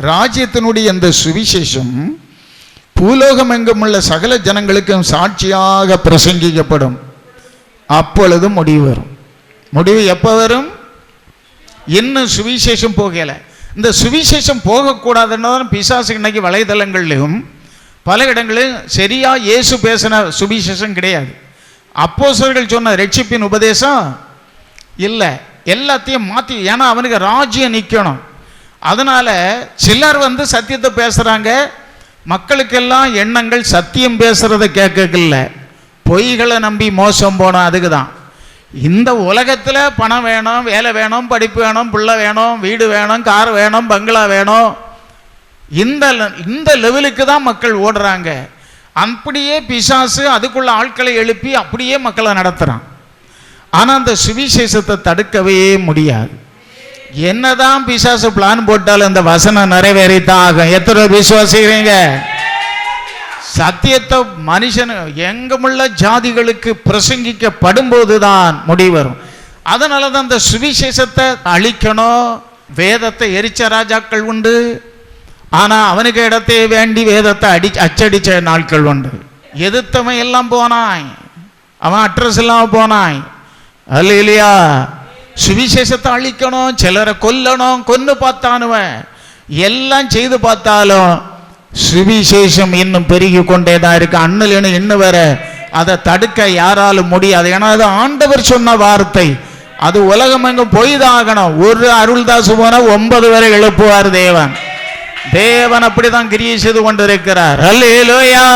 ராஜ்யத்தினுடைய அந்த சுவிசேஷம் பூலோகம் எங்கும் உள்ள சகல ஜனங்களுக்கும் சாட்சியாக பிரசங்கிக்கப்படும். அப்பொழுது முடிவு வரும். முடிவு எப்போ வரும்? இன்னும் சுவிசேஷம் போகல. இந்த சுவிசேஷம் போகக்கூடாதுன்னு பிசாசு இன்னைக்கு வலைதளங்கள்லையும் பல இடங்களிலும் சரியா இயேசு பேசின சுவிசேஷம் கிடையாது. அப்போசர்கள் சொன்ன ரட்சிப்பின் உபதேசம் இல்லை. எல்லாத்தையும் மாற்றி ஏன்னா அவனுக்கு ராஜ்யம் நிற்கணும் அதனால சிலர் வந்து சத்தியத்தை பேசுகிறாங்க மக்களுக்கெல்லாம் எண்ணங்கள் சத்தியம் பேசுறத கேட்கல பொய்களை நம்பி மோசம் போனோம் அதுக்கு தான் இந்த உலகத்தில் பணம் வேணும் வேலை வேணும் படிப்பு வேணும் பிள்ளை வேணும் வீடு வேணும் கார் வேணும் பங்களா வேணும். இந்த இந்த லெவலுக்கு தான் மக்கள் ஓடுறாங்க. அப்படியே பிசாசு அதுக்குள்ள ஆட்களை எழுப்பி அப்படியே மக்களை நடத்துகிறான் ஆனால் அந்த சுவிசேஷத்தை தடுக்கவே முடியாது. என்னதான் பிசாசு பிளான் போட்டாலும் அந்த வசனம் நிறைவேறித்தான் ஆகும். எத்தனை விசுவாசிக்கிறீங்க? சத்தியத்தை மனுஷன் எங்குமுள்ள ஜாதிகளுக்கு பிரசங்கிக்கப்படும் போதுதான் தான் வரும். அதனால தான் இந்த சுவிசேஷத்தை அழிக்கணும். வேதத்தை எரிச்ச ராஜாக்கள் உண்டு. ஆனால் அவனுக்கு இடத்தை வேண்டி வேதத்தை அடி அச்சடித்த நாட்கள் உண்டு. எதிர்த்தவன் எல்லாம் போனாய். அவன் அட்ரஸ் இல்லாமல் போனாய். அல்ல இல்லையா சுவிசேஷத்தை அழிக்கணும் சிலரை கொல்லணும் கொன்று பார்த்தானுவன். எல்லாம் செய்து பார்த்தாலும் சுவிசேஷம் இன்னும் பெருகி கொண்டே தான் இருக்கு. அண்ணல் இன்னும் வேற அதை தடுக்க யாராலும் முடியாது. ஏன்னா அது ஆண்டவர் சொன்ன வார்த்தை. அது உலகம் எங்கும் பொய்தான் ஆகணும் ஒரு அருள்தாசு போனா ஒன்பது வரை எழுப்புவார் தேவன். தேவன் அப்படிதான் கிரியை செய்து கொண்டிருக்கிறார். அல்லேலோயா!